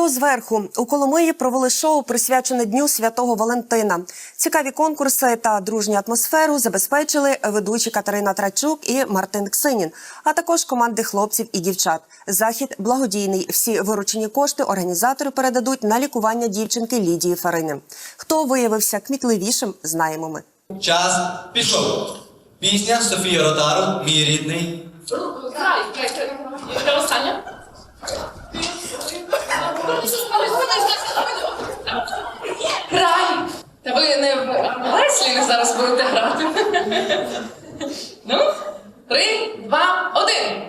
Хто зверху у Коломиї провели шоу, присвячене Дню Святого Валентина. Цікаві конкурси та дружню атмосферу забезпечили ведучі Катерина Трачук і Мартин Ксинін, а також команди хлопців і дівчат. Захід благодійний. Всі виручені кошти організатори передадуть на лікування дівчинки Лідії Фарини. Хто виявився кмітливішим, знаємо ми. Час пішов. Пісня Софії Ротару, мій рідний. Остання? Не в Леслі зараз будете грати. Ну, три, два, один.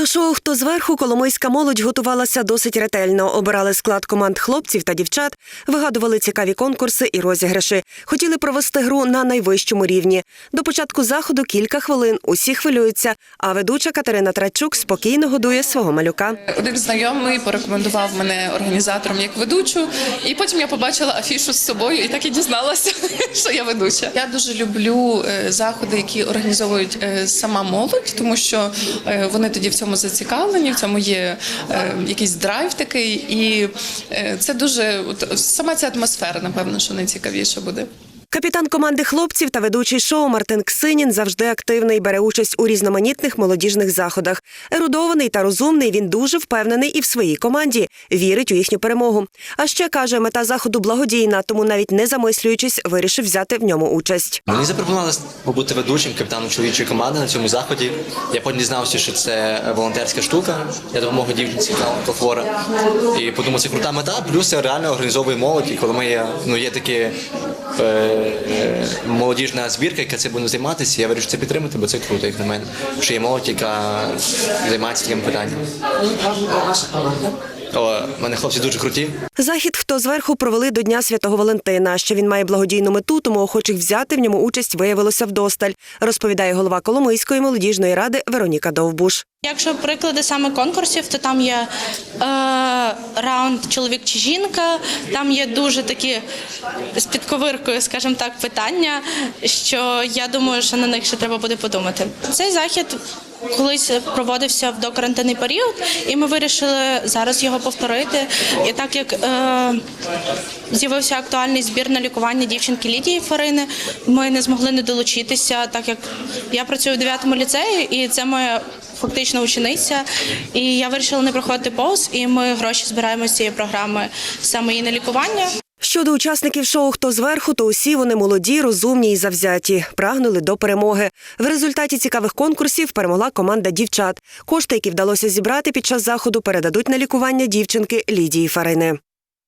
До шоу Хто зверху коломийська молодь готувалася досить ретельно. Обирали склад команд хлопців та дівчат, вигадували цікаві конкурси і розіграші. Хотіли провести гру на найвищому рівні. До початку заходу кілька хвилин. Усі хвилюються. А ведуча Катерина Трачук спокійно годує свого малюка. Один знайомий порекомендував мене організатором як ведучу, і потім я побачила афішу з собою і так і дізналася, що я ведуча. Я дуже люблю е, заходи, які організовують е, сама молодь, тому що е, вони тоді в цьому зацікавлені, в цьому є е, якийсь драйв такий, і е, це дуже от, сама ця атмосфера, напевно, що найцікавіше буде. Капітан команди хлопців та ведучий шоу Мартин Ксинін завжди активний, бере участь у різноманітних молодіжних заходах. Ерудований та розумний, він дуже впевнений і в своїй команді, вірить у їхню перемогу. А ще каже, мета заходу благодійна, тому навіть не замислюючись, вирішив взяти в ньому участь. Мені запропонували побути ведучим капітаном чоловічої команди на цьому заході. Я потім дізнався, що це волонтерська штука. Я допомогу дівчинці яка онкохвора. І подумав, це крута мета. Плюс це реально організовує молодь. І коли ми є, ну є такі е, молодіжна збірка, яка цим буде займатися, я вирішив це підтримати, бо це круто, як на мене. Що є молодь, яка займається таким питанням. О, мене хлопці дуже круті. Захід хто зверху провели до Дня Святого Валентина. Що він має благодійну мету, тому охочих взяти в ньому участь виявилося вдосталь, розповідає голова Коломийської молодіжної ради Вероніка Довбуш. Якщо приклади саме конкурсів, то там є е, раунд чоловік чи жінка, там є дуже такі з підковиркою, скажімо так, питання, що я думаю, що на них ще треба буде подумати. Цей захід колись проводився в докарантинний період, і ми вирішили зараз його повторити. І так як е, з'явився актуальний збір на лікування дівчинки Лідії Фарини, ми не змогли не долучитися, так як я працюю в 9 ліцеї, і це моя фактично учениця. І я вирішила не проходити повз, і ми гроші збираємо з цієї програми саме її на лікування. Щодо учасників шоу Хто зверху, то усі вони молоді, розумні і завзяті, прагнули до перемоги. В результаті цікавих конкурсів перемогла команда дівчат. Кошти, які вдалося зібрати під час заходу, передадуть на лікування дівчинки Лідії Фарини.